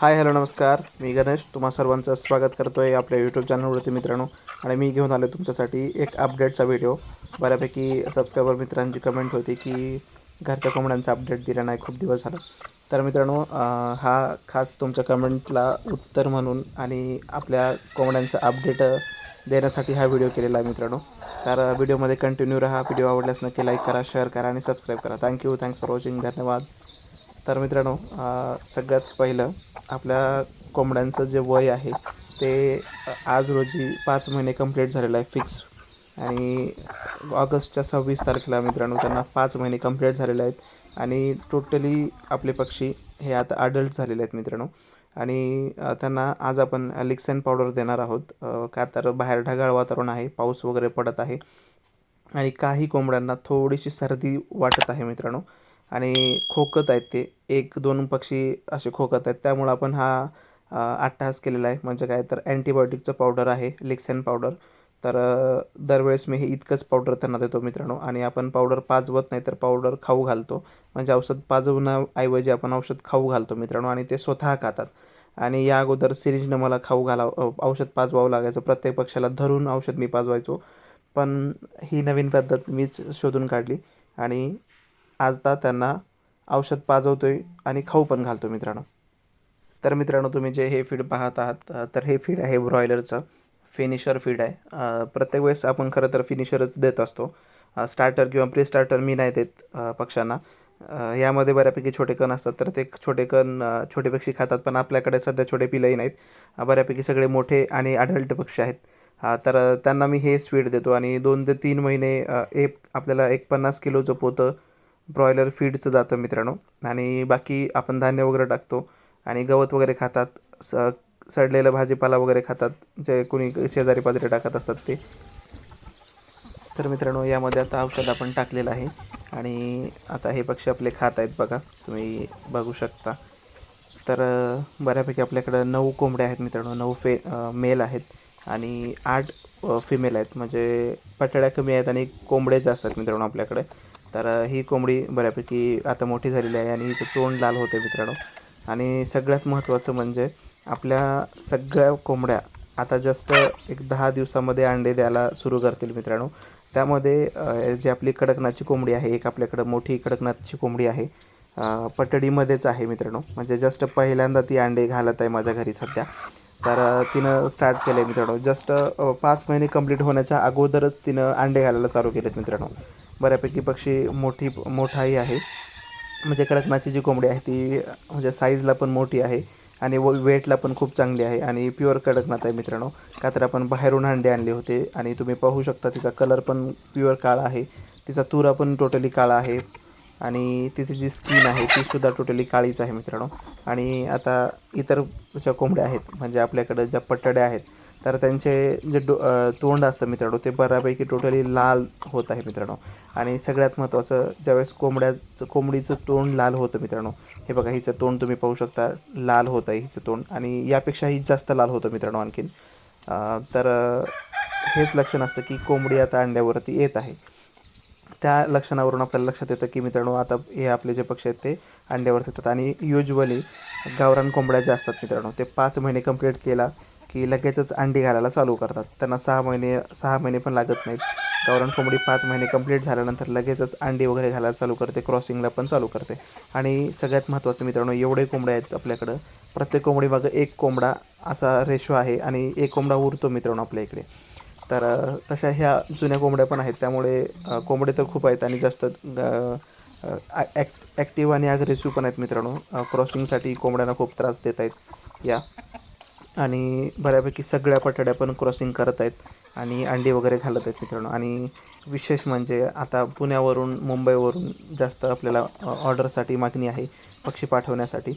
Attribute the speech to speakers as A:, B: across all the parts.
A: Hi hello नमस्कार. मी गणेश. तुम्हा सर्वांचं स्वागत करतो आहे आपल्या यूट्यूब चॅनलवरती मित्रांनो. आणि मी घेऊन आलो तुमच्यासाठी एक अपडेटचा व्हिडिओ बऱ्यापैकी सबस्क्रायबर मित्रांची कमेंट होती की घरच्या कोंबड्यांचा अपडेट दिला नाही खूप दिवस झाला. तर मित्रांनो हा खास तुमच्या कमेंटला उत्तर म्हणून आणि आपल्या कोंबड्यांचं अपडेट देण्यासाठी हा व्हिडिओ केलेला आहे मित्रांनो. तर व्हिडिओमध्ये कंटिन्यू राहा. व्हिडिओ आवडल्यास नक्की लाईक करा शेअर करा आणि सबस्क्राईब करा. थँक्यू थँक्स फॉर वॉचिंग धन्यवाद. तर मित्रांनो सगळ्यात पहिलं आपल्या कोंबड्यांचं जे वय आहे ते आज रोजी पाच महिने कंप्लीट झालेलं आहे फिक्स आणि ऑगस्टच्या सव्वीस तारखेला मित्रांनो त्यांना पाच महिने कंप्लीट झालेले आहेत. आणि टोटली आपले पक्षी हे आता अडल्ट झालेले आहेत मित्रांनो. आणि त्यांना आज आपण लिक्सेन पावडर देणार आहोत. का तर बाहेर ढगाळ वातावरण आहे पाऊस वगैरे पडत आहे. आणि काही कोंबड्यांना थोडीशी सर्दी वाटत आहे मित्रांनो. आणि खोकत आहेत ते. एक दोन पक्षी असे खोकत आहेत. त्यामुळं आपण हा अट्टहास केलेला आहे. म्हणजे काय तर अँटीबायोटिकचं पावडर आहे लिक्सेन पावडर. तर दरवेळेस मी हे इतकंच पावडर त्यांना देतो मित्रांनो. आणि आपण पावडर पाजवत नाही तर पावडर खाऊ घालतो. म्हणजे औषध पाजवण्याऐवजी आपण औषध खाऊ घालतो मित्रांनो. आणि ते स्वतः खातात. आणि या अगोदर सिरिंजनं मला खाऊ घालावं औषध पाजवावं लागायचं. प्रत्येक पक्षाला धरून औषध मी पाजवायचो. पण ही नवीन पद्धत मीच शोधून काढली. आणि आता त्यांना औषध पाजवतो आहे आणि खाऊ पण घालतो मित्रांनो. तर मित्रांनो तुम्ही जे हे फीड पाहत आहात तर हे फीड आहे ब्रॉयलरचं फिनिशर फीड आहे. प्रत्येक वेळेस आपण खरं तर फिनिशरच देत असतो. स्टार्टर किंवा प्री स्टार्टर मी नाही देत पक्ष्यांना. यामध्ये बऱ्यापैकी छोटे कण असतात तर ते छोटे कण छोटे पक्षी खातात पण आपल्याकडे सध्या छोटे पिलंही नाहीत. बऱ्यापैकी सगळे मोठे आणि अडल्ट पक्षी आहेत. तर त्यांना मी हे स्वीड देतो आणि दोन ते तीन महिने एक आपल्याला एक पन्नास किलोचं पोतं ब्रॉयलर फीडचं जातं मित्रांनो. आणि बाकी आपण धान्य वगैरे टाकतो आणि गवत वगैरे खातात स सडलेलं भाजीपाला वगैरे खातात जे कोणी शेजारी पाजारी टाकत असतात ते. तर मित्रांनो यामध्ये आता औषध आपण टाकलेलं आहे. आणि आता हे पक्षी आपले खात आहेत बघा तुम्ही बघू शकता. तर बऱ्यापैकी आपल्याकडं नऊ कोंबड्या आहेत मित्रांनो नऊ फे मेल आहेत आणि आठ फिमेल आहेत. म्हणजे पटड्या कमी आहेत आणि कोंबड्या जास्त आहेत मित्रांनो आपल्याकडे. तर ही कोंबडी बऱ्यापैकी आता मोठी झालेली आहे आणि हिचं तोंड लाल होते मित्रांनो. आणि सगळ्यात महत्त्वाचं म्हणजे आपल्या सगळ्या कोंबड्या आता जस्ट एक दहा दिवसामध्ये अंडे द्यायला सुरू करतील मित्रांनो. त्यामध्ये जी आपली कडकनाथची कोंबडी आहे एक आपल्याकडं मोठी कडकनाथची कोंबडी आहे पटडीमध्येच आहे मित्रांनो. म्हणजे जस्ट पहिल्यांदा ती अंडे घालत आहे माझ्या घरी सध्या. तर तिनं स्टार्ट केलं आहे मित्रांनो. जस्ट पाच महिने कंप्लीट होण्याच्या अगोदरच तिनं अंडे घालायला चालू केलेत मित्रांनो. बऱ्यापैकी पक्षी मोठी मोठाही आहे. म्हणजे कडकनाथची जी कोंबडी आहे ती म्हणजे साईजला पण मोठी आहे आणि व वेटला पण खूप चांगली आहे आणि प्युअर कडकनाथ आहे मित्रांनो. का तर आपण बाहेरून अंडे आणले होते आणि तुम्ही पाहू शकता तिचा कलर पण प्युअर काळा आहे. तिचा तुरा पण टोटली काळा आहे आणि तिची जी स्किन आहे ती सुद्धा टोटली काळीच आहे मित्रांनो. आणि आता इतर ज्या कोंबड्या आहेत म्हणजे आपल्याकडं ज्या पट्टड्या आहेत तर त्यांचे जे डो तोंड असतं मित्रांनो ते बऱ्यापैकी टोटली लाल होत आहे मित्रांनो. आणि सगळ्यात महत्त्वाचं ज्यावेळेस कोंबड्याचं कोंबडीचं तोंड लाल होतं मित्रांनो हे बघा हिचं तोंड तुम्ही पाहू शकता लाल होत आहे हिचं तोंड. आणि यापेक्षाही जास्त लाल होतं मित्रांनो आणखीन. तर हेच लक्षण असतं की कोंबडी आता अंड्यावरती येत आहे. त्या लक्षणावरून आपल्याला लक्षात येतं की मित्रांनो आता हे आपले जे पक्षी आहेत ते अंड्यावरती येतात. आणि युजली गावरान कोंबड्या ज्या असतात मित्रांनो ते पाच महिने कंप्लीट केला की लगेचच अंडी घालायला चालू करतात. त्यांना सहा महिने सहा महिने पण लागत नाहीत. गावरान कोंबडी पाच महिने कंप्लीट झाल्यानंतर लगेचच अंडी वगैरे घालायला चालू करते क्रॉसिंगला पण चालू करते. आणि सगळ्यात महत्त्वाचं मित्रांनो एवढे कोंबड्या आहेत आपल्याकडं. प्रत्येक कोंबडी मागं एक कोंबडा असा रेशो आहे आणि एक कोंबडा उरतो मित्रांनो आपल्या इकडे. तर तशा ह्या जुन्या कोंबड्या पण आहेत. त्यामुळे कोंबडे तर खूप आहेत आणि जास्त ॲक् ॲक्टिव्ह आणि अग्रेसिव्ह पण आहेत मित्रांनो. क्रॉसिंगसाठी कोंबड्यांना खूप त्रास देत आहेत या. आणि बऱ्यापैकी सगळ्या पठड्या पण क्रॉसिंग करत आहेत आणि अंडी वगैरे घालत आहेत मित्रांनो. आणि विशेष म्हणजे आता पुण्यावरून मुंबईवरून जास्त आपल्याला ऑर्डरसाठी मागणी आहे पक्षी पाठवण्यासाठी.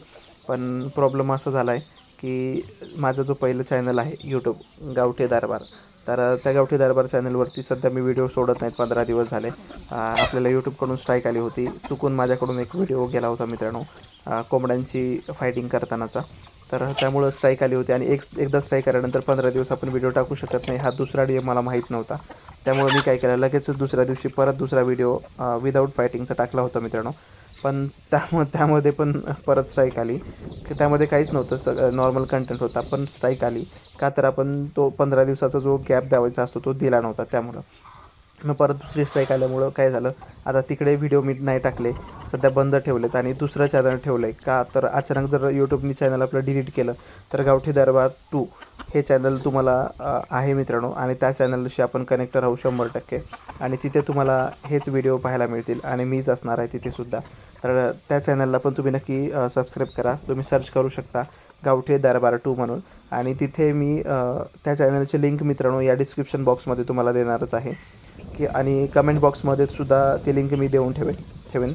A: पण प्रॉब्लेम असा झाला आहे की माझा जो पहिलं चॅनल आहे यूट्यूब गावठी दरबार तर त्या गावठी दरबार चॅनलवरती सध्या मी व्हिडिओ सोडत नाहीत पंधरा दिवस झाले. आपल्याला यूट्यूबकडून स्ट्राईक आली होती. चुकून माझ्याकडून एक व्हिडिओ गेला होता मित्रांनो कोंबड्यांची फायटिंग करतानाचा. तर त्यामुळं स्ट्राईक आली होती आणि एक एकदा स्ट्राईक आल्यानंतर पंधरा दिवस आपण व्हिडिओ टाकू शकत नाही. हा दुसरा डे मला माहीत नव्हता. त्यामुळे मी काय केलं लगेचच दुसऱ्या दिवशी परत दुसरा व्हिडिओ विदाऊट फायटिंगचा टाकला होता मित्रांनो. पण त्याम त्यामध्ये पण परत स्ट्राईक आली. की त्यामध्ये काहीच नव्हतं सग नॉर्मल कंटेंट होता पण स्ट्राईक आली. का तर आपण तो पंधरा दिवसाचा जो गॅप द्यावायचा असतो तो दिला नव्हता त्यामुळं. मग परत दुसरी स्ट्राईक आल्यामुळं काय झालं? आता तिकडे व्हिडिओ मी नाही टाकले. सध्या बंद ठेवलेत आणि दुसरं चॅनल ठेवलं आहे का? तर अचानक जर यूट्यूबनी चॅनल आपलं डिलीट केलं तर गावठी दरबार टू हे चॅनल तुम्हाला आहे मित्रांनो. आणि त्या चॅनलशी आपण कनेक्ट राहू शंभर टक्के. आणि तिथे तुम्हाला हेच व्हिडिओ पाहायला मिळतील. आणि मीच असणार आहे तिथेसुद्धा तर त्या चॅनलला पण तुम्ही नक्की सबस्क्राईब करा. तुम्ही सर्च करू शकता गावठे दरबार टू म्हणून. आणि तिथे मी त्या चॅनलची लिंक मित्रांनो या डिस्क्रिप्शन बॉक्समध्ये तुम्हाला देणारच आहे. की आणि कमेंट बॉक्समध्ये सुद्धा ती लिंक मी देऊन ठेवेन ठेवेन.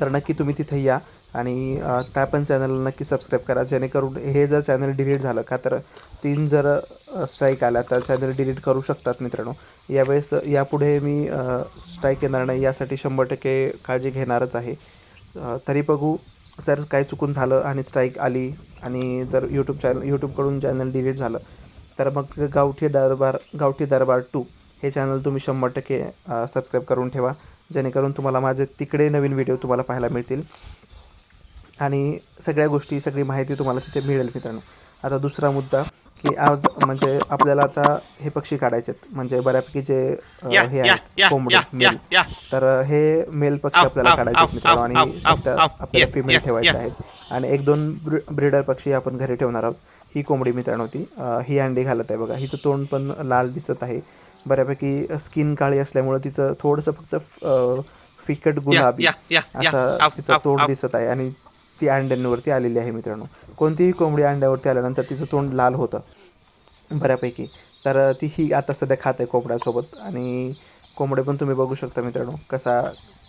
A: तर नक्की तुम्ही तिथे या आणि त्या पण चॅनलला नक्की सबस्क्राईब करा. जेणेकरून हे जर चॅनल डिलीट झालं का तर तीन जर स्ट्राईक आल्या तर चॅनल डिलीट करू शकतात मित्रांनो. यावेळेस यापुढे मी स्ट्राईक येणार नाही यासाठी शंभर टक्के काळजी घेणारच आहे. तरी बघू जर काय चुकून झालं आणि स्ट्राईक आली आणि जर यूट्यूब चॅनल यूट्यूबकडून चॅनल डिलीट झालं तर मग गावठी दरबार गावठी दरबार टू हे चॅनल तुम्ही शंभर टक्के सबस्क्राईब करून ठेवा जेणेकरून तुम्हाला माझे तिकडे नवीन व्हिडिओ तुम्हाला पाहायला मिळतील. आणि सगळ्या गोष्टी सगळी माहिती तुम्हाला तिथे मिळेल मित्रांनो. आता दुसरा मुद्दा की आज म्हणजे आपल्याला आता हे पक्षी काढायचे आहेत. म्हणजे बऱ्यापैकी जे हे आहेत कोंबडे मेल. तर हे मेल पक्षी आपल्याला काढायचे आहेत मित्रांनो आणि आपल्याला फिमेल ठेवायचे. आहेत. आणि एक दोन ब्रि ब्रिडर पक्षी आपण घरी ठेवणार आहोत. ही कोंबडी मित्रांनो ती अ, ही अंडी घालत आहे बघा. हिचं तोंड पण लाल दिसत आहे. बऱ्यापैकी स्किन काळी असल्यामुळं तिचं थोडंसं फक्त फिकट गुलाबी. असा तिचं तोंड. दिसत आहे आणि ती अंड्यांवरती आलेली आहे मित्रांनो. कोणतीही कोंबडी अंड्यावरती आल्यानंतर तिचं तोंड लाल होतं बऱ्यापैकी. तर ती ही आता सध्या खात आहे कोंबड्यासोबत आणि कोंबडे पण तुम्ही बघू शकता मित्रांनो कसा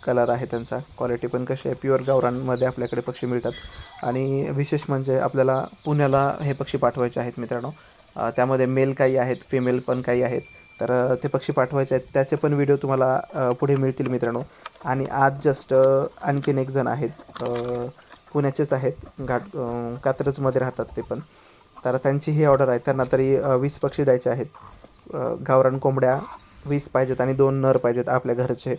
A: कलर आहे त्यांचा. क्वालिटी पण कशी आहे. प्युअर गावरांमध्ये आपल्याकडे पक्षी मिळतात. आणि विशेष म्हणजे आपल्याला पुण्याला हे पक्षी पाठवायचे आहेत मित्रांनो. त्यामध्ये मेल काही आहेत फिमेल पण काही आहेत. तर ते पक्षी पाठवायचे आहेत. त्याचे पण व्हिडिओ तुम्हाला पुढे मिळतील मित्रांनो. आणि आज जस्ट आणखीन एक जण आहेत. पुण्याचेच आहेत. घाट कात्रजमध्ये राहतात ते पण. तर त्यांची ही ऑर्डर आहे. त्यांना तरी वीस पक्षी द्यायचे आहेत. गावरान कोंबड्या वीस पाहिजेत आणि दोन नर पाहिजेत आपल्या घरचे.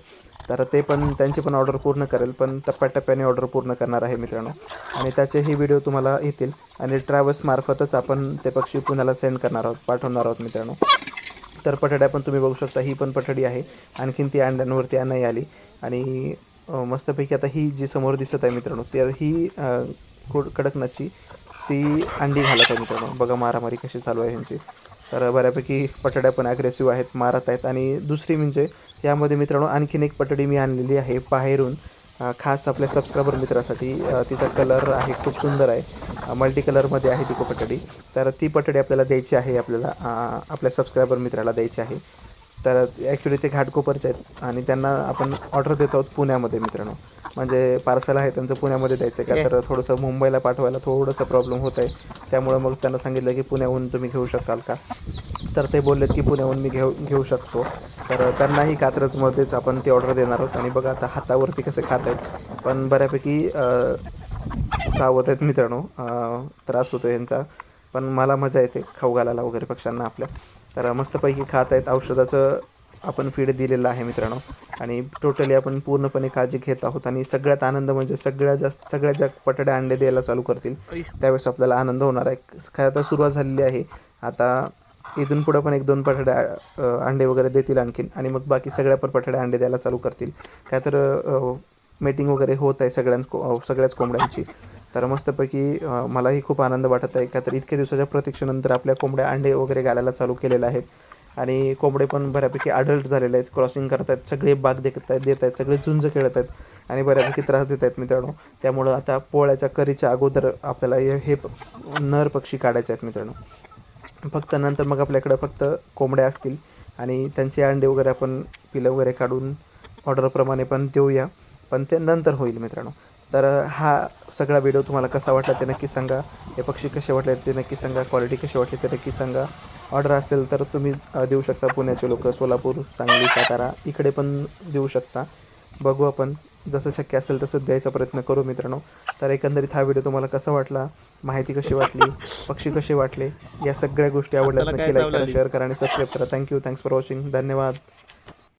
A: तर ते पण त्यांची पण ऑर्डर पूर्ण करेल पण टप्प्याटप्प्याने ऑर्डर पूर्ण करणार आहे मित्रांनो. आणि त्याचेही व्हिडिओ तुम्हाला येतील. आणि ट्रॅव्हल्समार्फतच आपण ते पक्षी पुण्याला सेंड करणार आहोत पाठवणार आहोत मित्रांनो. तर पठड्या पण तुम्ही बघू शकता ही पण पठडी आहे. आणखीन ती अंड्यांवरती नाही आली. आणि मस्तपैकी आता ही जी समोर दिसत आहे मित्रांनो तर ही कुड कडकनाथची ती अंडी घालत आहे मित्रांनो. बघा मारामारी कशी चालू आहे ह्यांची. तर बऱ्यापैकी पटड्या पण ॲग्रेसिव्ह आहेत मारत आहेत. आणि दुसरी म्हणजे यामध्ये मित्रांनो आणखीन एक पटडी मी आणलेली आहे बाहेरून. खास आपल्या सबस्क्रायबर मित्रासाठी तिचा कलर आहे खूप सुंदर आहे. मल्टी कलरमध्ये आहे ती पटडी. तर ती पटडी आपल्याला द्यायची आहे आपल्याला आपल्या सबस्क्रायबर मित्राला द्यायची आहे. तर ॲक्च्युली ते घाटकोपरचे आहेत. आणि त्यांना आपण ऑर्डर देत आहोत पुण्यामध्ये मित्रांनो. म्हणजे पार्सल आहे त्यांचं पुण्यामध्ये द्यायचं आहे का? तर थोडंसं मुंबईला पाठवायला थोडंसं प्रॉब्लेम होत आहे. त्यामुळं मग त्यांना सांगितलं की पुण्याहून तुम्ही घेऊ शकाल का? तर ते बोललेत की पुण्याहून मी घेऊ घेऊ शकतो. तर त्यांनाही कात्रजमध्येच आपण ती ऑर्डर देणार आहोत. आणि बघा आता हातावरती कसे खात आहेत. पण बऱ्यापैकी चावत आहेत मित्रांनो. त्रास होतो यांचा. पण मला मजा येते खाऊ घालायला वगैरे पक्ष्यांना आपल्या. तर मस्तपैकी खात आहेत. औषधाचं आपण फीड दिलेलं आहे मित्रांनो. आणि टोटली आपण पूर्णपणे काळजी घेत आहोत आणि सगळ्यात आनंद म्हणजे सगळ्यात जास्त सगळ्यात ज्या पटड्या अंडे द्यायला चालू करतील. त्यावेळेस आपल्याला आनंद होणार आहे. काय आता सुरुवात झालेली आहे. आता इथून पुढं पण एक दोन पठड्या अंडे वगैरे देतील आणखीन. आणि मग बाकी सगळ्या पण पठड्या अंडे द्यायला चालू करतील. काय तर मीटिंग वगैरे होत आहे सगळ्यांच को सगळ्याच कोंबड्यांची. तर मस्तपैकी मलाही खूप आनंद वाटत आहे का तर इतक्या दिवसाच्या प्रतीक्षेनंतर आपल्या कोंबड्या अंडे वगैरे घालायला चालू केलेल्या आहेत. आणि कोंबडे पण बऱ्यापैकी अडल्ट झालेले आहेत क्रॉसिंग करत आहेत सगळे बाग देत आहेत देत आहेत सगळे झुंज खेळत आहेत आणि बऱ्यापैकी त्रास देत आहेत मित्रांनो. त्यामुळं आता पोळ्याच्या करीच्या अगोदर आपल्याला हे नर पक्षी काढायचे आहेत मित्रांनो. फक्त नंतर मग आपल्याकडं फक्त कोंबड्या असतील आणि त्यांचे अंडे वगैरे आपण पिलं वगैरे काढून ऑर्डरप्रमाणे पण देऊया. पण ते नंतर होईल मित्रांनो. तर हा सगळा व्हिडिओ तुम्हाला कसा वाटला ते नक्की सांगा. हे पक्षी कसे वाटले ते नक्की सांगा. क्वालिटी कशी वाटली ते नक्की सांगा. ऑर्डर असेल तर तुम्ही देऊ शकता पुण्याचे लोक. सोलापूर सांगली सातारा इकडे पण देऊ शकता. बघू आपण. जसं शक्य असेल तसं द्यायचा प्रयत्न करू मित्रांनो. तर एकंदरीत हा व्हिडिओ तुम्हाला कसा वाटला? माहिती कशी वाटली? पक्षी कसे वाटले? या सगळ्या गोष्टी आवडल्यास नक्की लाईक करा शेअर करा आणि सबस्क्राईब करा. थँक्यू थँक्स फॉर वॉचिंग धन्यवाद.